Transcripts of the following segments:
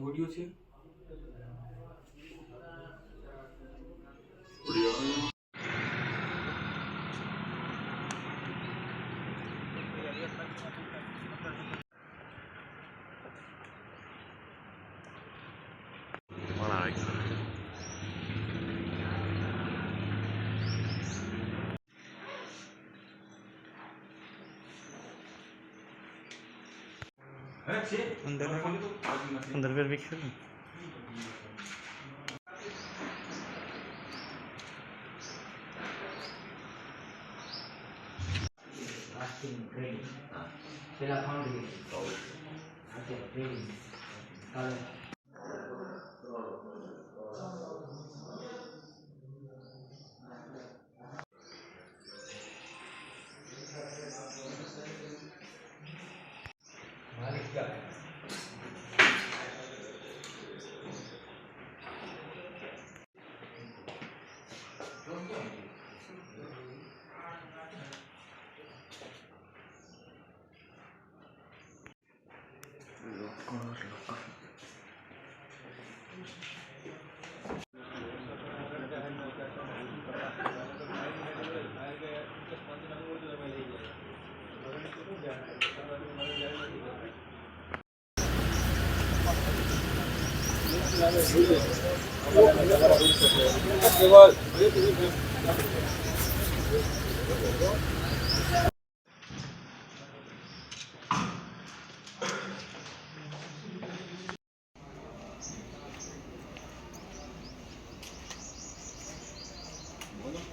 Audio છે. અંદર અંદર વેર training. પેલા ફાઉન્ડેશન અત્યારે ટ્રેનિંગ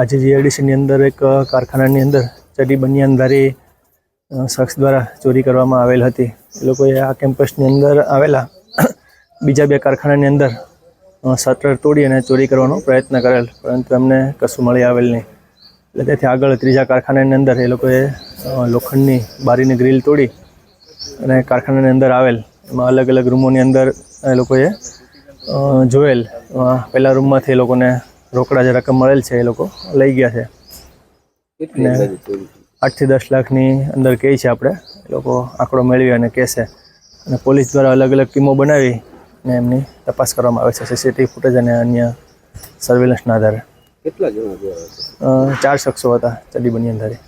આજે જીઆરડીસીની અંદર એક કારખાનાની અંદર ચડી બનિયાનધારી શખ્સ દ્વારા ચોરી કરવામાં આવેલ હતી. એ લોકોએ આ કેમ્પસની અંદર આવેલા બીજા બે કારખાનાની અંદર શટર તોડી અને ચોરી કરવાનો પ્રયત્ન કરેલ, પરંતુ એમને કશું મળી આવેલ નહીં. એટલે તેથી આગળ ત્રીજા કારખાનાની અંદર એ લોકોએ લોખંડની બારીની ગ્રીલ તોડી અને કારખાનાની અંદર આવેલ. એમાં અલગ અલગ રૂમોની અંદર એ લોકોએ જોયેલ. પહેલા રૂમમાંથી એ લોકોને રોકડા જે રકમ મળેલ છે એ લોકો લઈ ગયા છે. અને આઠથી દસ લાખની અંદર કહે છે આપણે એ લોકો આંકડો મેળવી અને કહેશે અને પોલીસ દ્વારા અલગ અલગ ટીમો બનાવી અને એમની તપાસ કરવામાં આવે છે સીસીટીવી ફૂટેજ અને અન્ય સર્વેલન્સના આધારે. કેટલા જણા ચાર શખ્સો હતા ચડી બની અંધારી.